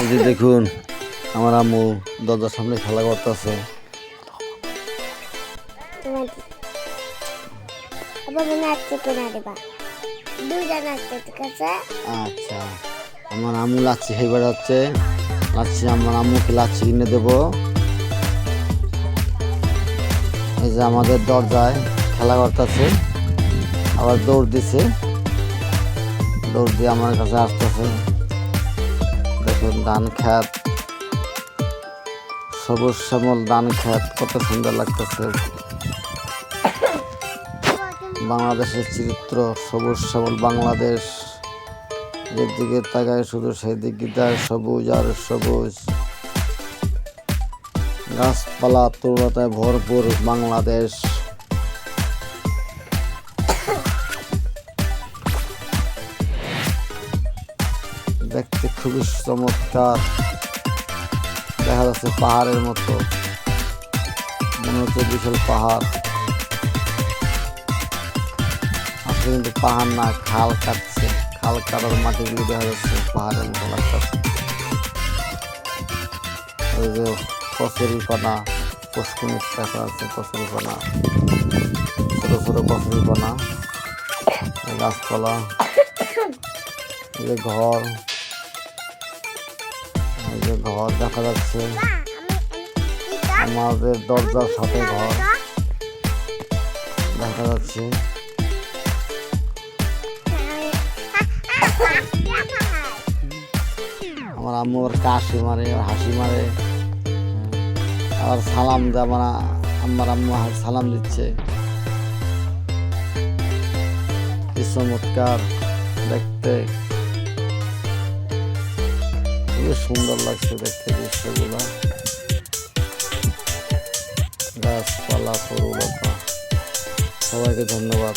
এই যে দেখুন, আমার আম্মু দরজার সামনে খেলা করতেছে। আচ্ছা আমার আম্মু লাচ্ছি খেয়ে বেড়াচ্ছে লাচ্ছি, আমার আম্মুকে লাচ্ছি কিনে দেবো। এই যে আমাদের দরজায় খেলা করতেছে, আবার দৌড় দিছে। দৌড় দিয়ে আমার কাছে আসতেছে। দেখুন ধান খেত সবুজ শ্যামল ধান খেত কত সুন্দর লাগতেছে। বাংলাদেশের চরিত্র, সবুজ শ্যামল বাংলাদেশ। যেদিকে তাকায় শুধু সেই সেদিকে তার সবুজ আর সবুজ। গাছপালা, তরুণতায় ভরপুর বাংলাদেশ। দেখতে খুবই চমৎকার। দেখা যাচ্ছে পাহাড়ের মতো। মনে হচ্ছে বিশাল পাহাড়। আসলে কিন্তু পাহাড় না, খাল কাটছে। খাল কাটার মাটিগুলো দেখা যাচ্ছে পাহাড়ের মতো লাগতেছে। ওই যে কচুরি পানা পুষ্কুনি দেখা যাচ্ছে, কচুরি পানা। ছোটো ছোটো কচুরি পানা। গাছপালা। ঘর। যে ঘর দেখা যাচ্ছে। আমাদের দরজার সাথে ঘর দেখা যাচ্ছে। আমার আম্মু আবার কাশি মারে হাসি মারে। আবার সালাম দেয় আমার আমার আম্মু সালাম দিচ্ছে। কি চমৎকার দেখতে। সুন্দর লাগছে দেখতে দৃশ্যগুলো। গাছপালা তরুলতা সবাইকে ধন্যবাদ।